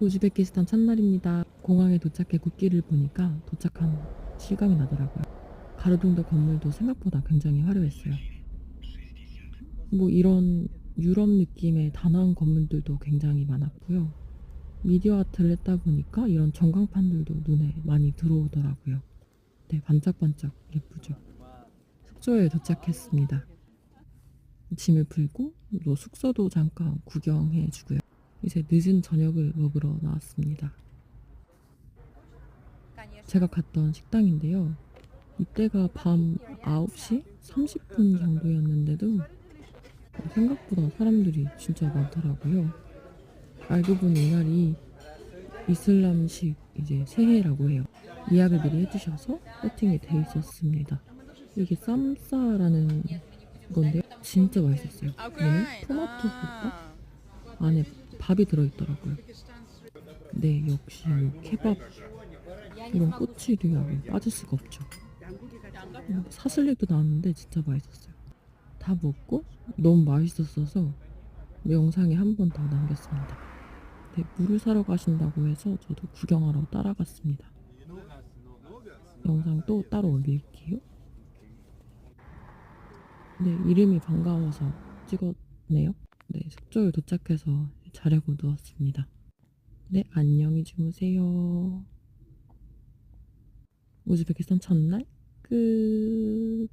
우즈베키스탄 첫날입니다. 공항에 도착해 국기를 보니까 도착한 실감이 나더라고요. 가로등도 건물도 생각보다 굉장히 화려했어요. 뭐 이런 유럽 느낌의 단아한 건물들도 굉장히 많았고요. 미디어 아트를 했다 보니까 이런 전광판들도 눈에 많이 들어오더라고요. 네, 반짝반짝 예쁘죠. 숙소에 도착했습니다. 짐을 풀고 또 숙소도 잠깐 구경해 주고요. 이제 늦은 저녁을 먹으러 나왔습니다. 제가 갔던 식당인데요. 이때가 밤 9시 30분 정도였는데도 생각보다 사람들이 진짜 많더라고요. 알고 보니 이날이 이슬람식 이제 새해라고 해요. 예약을 미리 해주셔서 세팅이 돼 있었습니다. 이게 쌈싸라는 건데요. 진짜 맛있었어요. 얘는 토마토 솥밥 안에 밥이 들어있더라고요. 네, 역시 뭐 케밥 이런 꼬치류하고 빠질 수가 없죠. 음, 사슬릭도 나왔는데 진짜 맛있었어요. 다 먹고 너무 맛있었어서 영상에 한 번 더 남겼습니다. 네, 물을 사러 가신다고 해서 저도 구경하러 따라갔습니다. 영상 또 따로 올릴게요. 네, 이름이 반가워서 찍었네요. 네, 숙소에 도착해서 자려고 누웠습니다. 네, 안녕히 주무세요. 우즈베키스탄 첫날 끝.